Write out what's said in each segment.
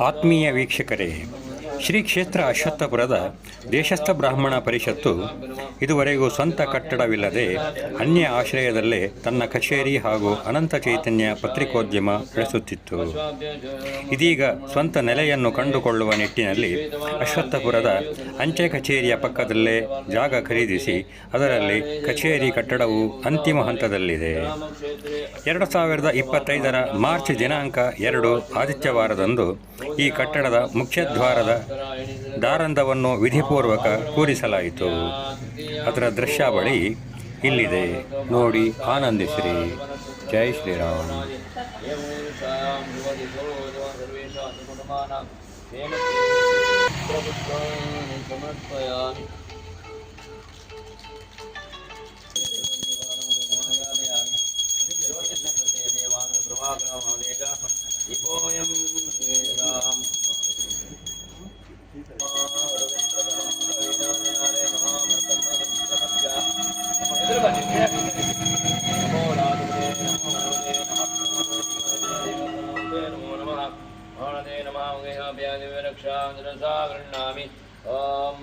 ಆತ್ಮೀಯ ವೀಕ್ಷಕರೇ ಶ್ರೀ ಕ್ಷೇತ್ರ ಅಶ್ವತ್ಥಪುರದ ದೇಶಸ್ಥ ಬ್ರಾಹ್ಮಣ ಪರಿಷತ್ತು ಇದುವರೆಗೂ ಸ್ವಂತ ಕಟ್ಟಡವಿಲ್ಲದೆ ಅನ್ಯ ಆಶ್ರಯದಲ್ಲೇ ತನ್ನ ಕಚೇರಿ ಹಾಗೂ ಅನಂತ ಚೈತನ್ಯ ಪತ್ರಿಕೋದ್ಯಮ ನಡೆಸುತ್ತಿತ್ತು. ಇದೀಗ ಸ್ವಂತ ನೆಲೆಯನ್ನು ಕಂಡುಕೊಳ್ಳುವ ನಿಟ್ಟಿನಲ್ಲಿ ಅಶ್ವತ್ಥಪುರದ ಅಂಚೆ ಕಚೇರಿಯ ಪಕ್ಕದಲ್ಲೇ ಜಾಗ ಖರೀದಿಸಿ ಅದರಲ್ಲಿ ಕಚೇರಿ ಕಟ್ಟಡವು ಅಂತಿಮ ಹಂತದಲ್ಲಿದೆ. ಎರಡು ಸಾವಿರದ ಇಪ್ಪತ್ತೈದರ ಮಾರ್ಚ್ ದಿನಾಂಕ ಎರಡು ಆದಿತ್ಯವಾರದಂದು ಈ ಕಟ್ಟಡದ ಮುಖ್ಯದ್ವಾರದ ದಾರಂದವನ್ನು ವಿಧಿಪೂರ್ವಕ ಕೂರಿಸಲಾಯಿತು. ಅದರ ದೃಶ್ಯಾವಳಿ ಇಲ್ಲಿದೆ. ನೋಡಿ ಆನಂದಿಸಿರಿ. ಜೈ ಶ್ರೀರಾಮ್. ಸಮರ್ಪಯಾಮಿ ಗೃಹ್ಣಾಮಿ ಓಂ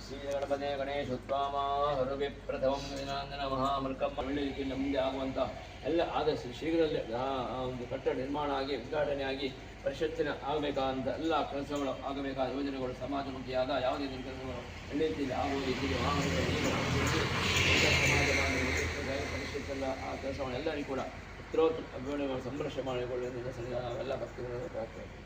ಶ್ರೀ ಗಣಪತಿ ಗಣೇಶ ಉತ್ಪಾಮಿ ಪ್ರಥಮಂ ದಿನಾಂದನ ಮಹಾಮೃಕಂ ಒಳ್ಳೆ ರೀತಿ ನಮ್ಮದೇ ಆಗುವಂಥ ಎಲ್ಲ ಆದಷ್ಟು ಶೀಘ್ರದಲ್ಲೇ ಆ- ಒಂದು ಕಟ್ಟಡ ನಿರ್ಮಾಣ ಆಗಿ ಉದ್ಘಾಟನೆ ಆಗಿ ಪರಿಷತ್ತಿನ ಆಗಬೇಕಾದಂಥ ಎಲ್ಲ ಕೆಲಸಗಳು ಆಗಬೇಕಾದ ಯೋಜನೆಗಳು ಸಮಾಜಮುಖಿಯಾದ ಯಾವುದೇ ಕೆಲಸಗಳು ಒಳ್ಳೆ ರೀತಿಯಲ್ಲಿ ಆಗುವ ರೀತಿಯಲ್ಲಿ ಮಹಾಮೃಗ ನಿಯಮ ಅನುಸರಿಸಿ ಎಲ್ಲ ಸಮಾಜ ಬಾಂಧವರಿಗೆ ಪರಿಷತ್ತೆಲ್ಲ ಆ ಕೆಲಸಗಳನ್ನೆಲ್ಲರಿಗೂ ಕೂಡ ಉತ್ತರೋತ್ತರ ಅಭಿವೃದ್ಧಿ ಸಂರಕ್ಷಣೆ ಮಾಡಿಕೊಳ್ಳುವುದರಿಂದ ಎಲ್ಲ ಭಕ್ತಿಗಳು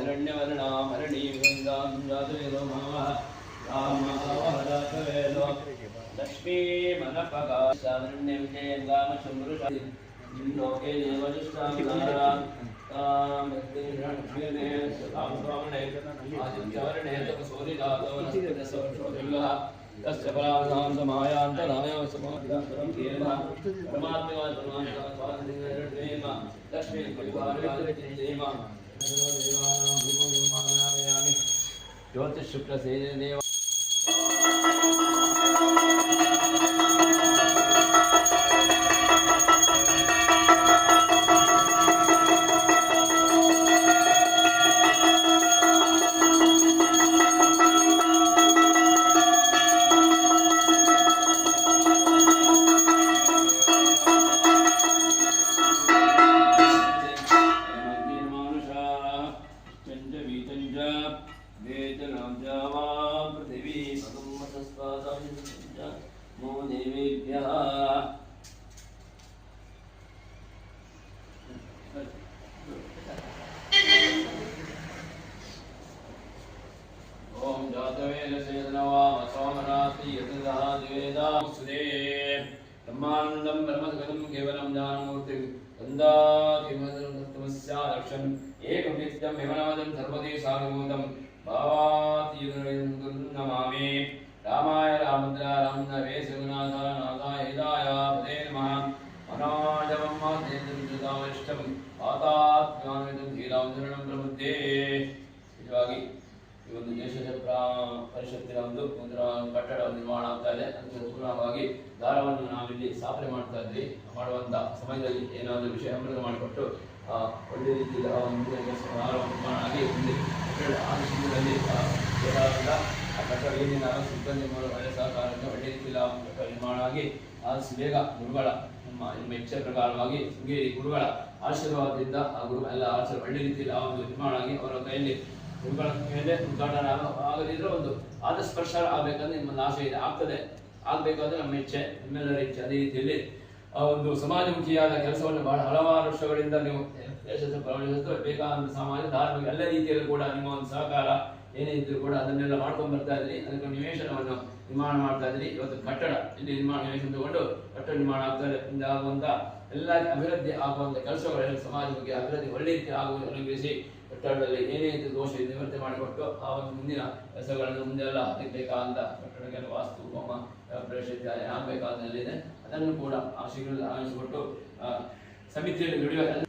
हिरण्यवर्णामरणि वृन्दानुजातवेदो लक्ष्मीमनपगा सारण्यविजयङ्गामशमृषा लोके देवजुष्टाङ्गाराणे तपसूरिजातो नस्तसौषोभिः तस्य पराधां समायान्तरामेव समाधिकरं केवलः परमात्मवान् परमात्मा स्वादिनेम लक्ष्मीपरिवारः लक्ष्मी परिवारयातिदेव ज्योतिषुक्ल देव ಭಾವಾತೀಯುಗಂ रामाय ರಾಮಾಯ रामनवे ಹಿದಾಯ ಪದೇ ನಮಃ ಮನೋಜವಂ ಮಾತೇಂದ್ರಂ ಆತಾತ್ಮ್ಯಾನ್ವಿತಂ ಧೀರಾಂ ಶರಣಂ ಪ್ರಬುದ್ಧೇ ನಿಜವಾಗಿ ಈ ಒಂದು ದೇಶದ ಪ್ರಾ- ಪರಿಷತ್ತಿನ ಒಂದು ಒಂದು ಕಟ್ಟಡ ನಿರ್ಮಾಣ ಆಗ್ತಾ ಇದೆ. ಅದಕ್ಕೆ ಪೂರ್ಣವಾಗಿ ದಾರವನ್ನು ನಾವಿಲ್ಲಿ ಸ್ಥಾಪನೆ ಮಾಡ್ತಾ ಇದ್ವಿ. ಮಾಡುವಂತ ಸಮಯದಲ್ಲಿ ಏನಾದರೂ ವಿಷಯ ಅಮೃತ ಮಾಡಿಕೊಟ್ಟು ಒಳ್ಳೆ ರೀತಿಯಲ್ಲಿ ಆ ಒಂದು ನಿರ್ಮಾಣ ಆಗಿ ಒಂದು ಕಟ್ಟಡ ಆ ಕಟ್ಟಡ ಏನಿನ ಸಿಬ್ಬಂದಿ ಮೂಲಕ ಒಳ್ಳೆ ಸಹಕಾರದಿಂದ ಒಳ್ಳೆಯ ನಿರ್ಮಾಣ ಆಗಿ, ಆದಷ್ಟು ಬೇಗ ಗುರುಗಳ, ನಮ್ಮ, ನಿಮ್ಮ ಇಚ್ಛೆ ಪ್ರಕಾರವಾಗಿ ಶೃಂಗೇರಿ ಗುರುಗಳ ಆಶೀರ್ವಾದದಿಂದ ಆ ಗುರು, ಎಲ್ಲ ಆಚರಣೆ ಒಳ್ಳೆ ರೀತಿಯಲ್ಲಿ ಆ ಒಂದು ನಿರ್ಮಾಣ ಆಗಿ ಅವರ ಕೈಯಲ್ಲಿ ಗುರುಗಳ ಮೇಲೆ ಉದ್ಘಾಟನೆ ಆಗದಿದ್ರೆ ಒಂದು ಆದಷ್ಟು ಸ್ಪರ್ಶ ಆಗಬೇಕಂದ್ರೆ ನಿಮ್ಮೊಂದು ಆಸೆ ಇದೆ, ಆಗ್ತದೆ. ಆಗಬೇಕಾದ್ರೆ ನಮ್ಮ ಇಚ್ಛೆ, ನಿಮ್ಮೆಲ್ಲರ ಇಚ್ಛೆ. ಅದೇ ರೀತಿಯಲ್ಲಿ ಆ ಒಂದು ಸಮಾಜಮುಖಿಯಾದ ಕೆಲಸವನ್ನು ಬಹಳ ಹಲವಾರು ವರ್ಷಗಳಿಂದ ನೀವು ದೇಶದ ಪ್ರವೇಶಿಸುತ್ತೋ ಬೇಕಾದಂತ ಸಮಾಜ ಧಾರ್ಮಿಕ ಎಲ್ಲ ರೀತಿಯಲ್ಲೂ ಕೂಡ ನಿಮ್ಮ ಒಂದು ಸಹಕಾರ ಏನೇ ಇದ್ರೂ ಕೂಡ ಅದನ್ನೆಲ್ಲ ಮಾಡ್ಕೊಂಡು ಬರ್ತಾ ಇದ್ರಿ ಅದಕ್ಕೆ ನಿವೇಶನವನ್ನು ನಿರ್ಮಾಣ ಮಾಡ್ತಾ ಇದ್ರಿ ಇವತ್ತು ಕಟ್ಟಡ ಇಲ್ಲಿ ನಿರ್ಮಾಣ ನಿವೇಶನ ತಗೊಂಡು ಕಟ್ಟಡ ನಿರ್ಮಾಣ ಆಗ್ತಾರೆ ಇದೆ ಎಲ್ಲ ಅಭಿವೃದ್ಧಿ ಆಗುವಂತ ಕೆಲಸಗಳೆಲ್ಲ ಸಮಾಜಕ್ಕೆ ಅಭಿವೃದ್ಧಿ ಒಳ್ಳೆ ರೀತಿ ಆಗುವುದು ಅನುಗ್ರಹಿಸಿ ಕಟ್ಟಡದಲ್ಲಿ ಏನೇ ಇದ್ರು ದೋಷ ನಿವೃತ್ತಿ ಮಾಡಿಕೊಟ್ಟು ಆ ಒಂದು ಮುಂದಿನ ಕೆಲಸಗಳನ್ನು ಮುಂದೆಲ್ಲ ಅದಕ್ಕೆ ಬೇಕಾದಂತ ಕಟ್ಟಡಗಳ ವಾಸ್ತು ಹೋಮ ಪ್ರವೇಶ ಆಗಬೇಕಾದಲ್ಲಿದೆ ಅದನ್ನು ಕೂಡ ಆ ಶೀಘ್ರದಲ್ಲಿ ಆರಂಭಿಸಿಕೊಟ್ಟು ಸಮಿತಿಯಲ್ಲಿ ದುಡಿಯುವ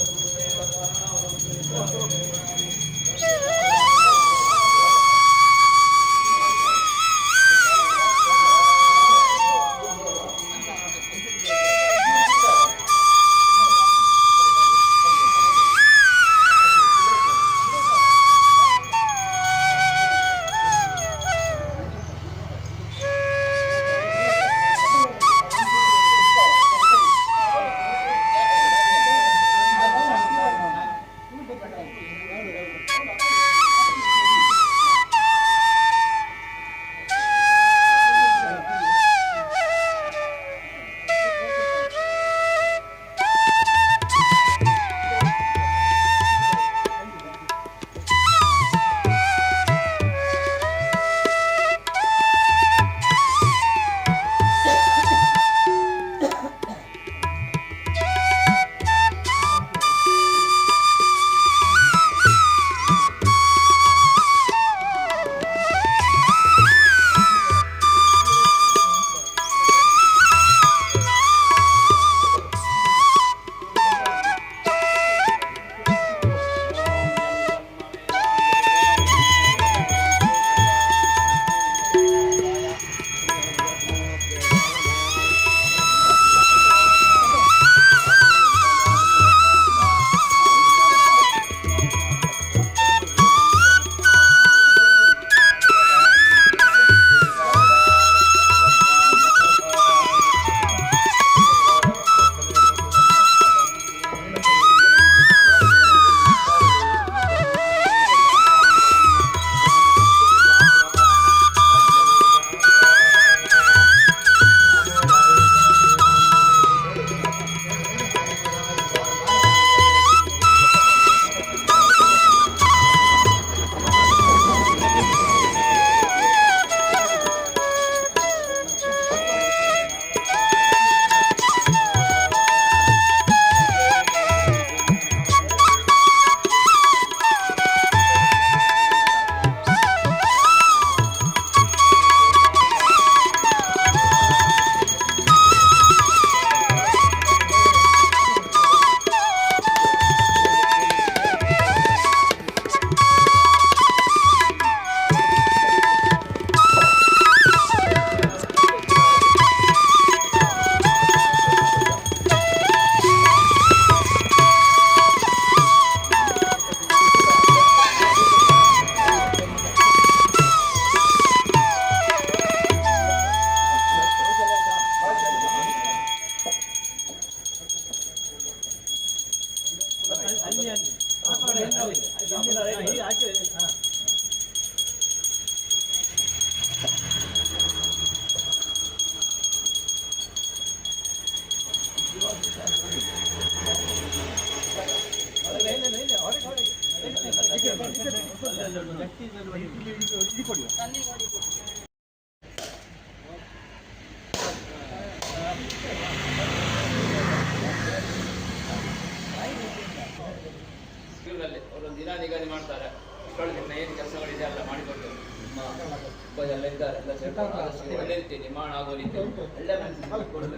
ಇವ್ರಲ್ಲಿ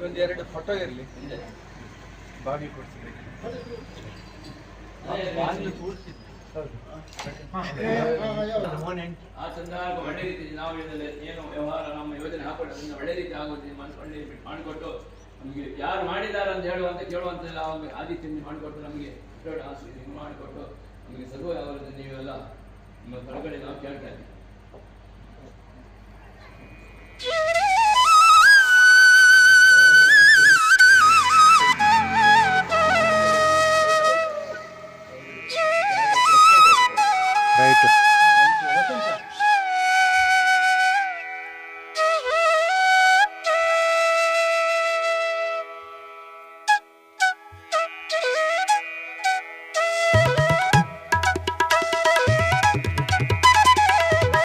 ಒಂದು ಎರಡು ಫೋಟೋ ಇರಲಿ. ಕೊಡ್ಸಿದ್ರೆ. ಹೌದು. ಆ ಸಂದರ್ಭ ಒಳ್ಳೆ ರೀತಿ ನಾವು ಏನು ವ್ಯವಹಾರ ನಮ್ಮ ಯೋಜನೆ ಹಾಕೊಂಡು ಅದನ್ನ ಒಳ್ಳೆ ರೀತಿ ಆಗೋದು ಮನಸ್ಸು ಒಳ್ಳೆ ರೀತಿ ಮಾಡಿಕೊಟ್ಟು ನಮಗೆ ಯಾರು ಮಾಡಿದ್ದಾರೆ ಅಂತ ಹೇಳುವಂತ ಕೇಳುವಂತೆಲ್ಲ ಅವ್ರಿಗೆ ಆದಿತ್ಯ ಮಾಡಿಕೊಟ್ಟು ನಮಗೆ ದೊಡ್ಡ ಆಸೆ ಇದು ಮಾಡಿಕೊಟ್ಟು ನಮಗೆ ಸರ್ವ ಯಾವುದು ನೀವೆಲ್ಲ ನಿಮ್ಮ ಕಳಗಡೆ ನಾವು ಕೇಳ್ತಾ ಇದ್ದೀವಿ. ரைட்டு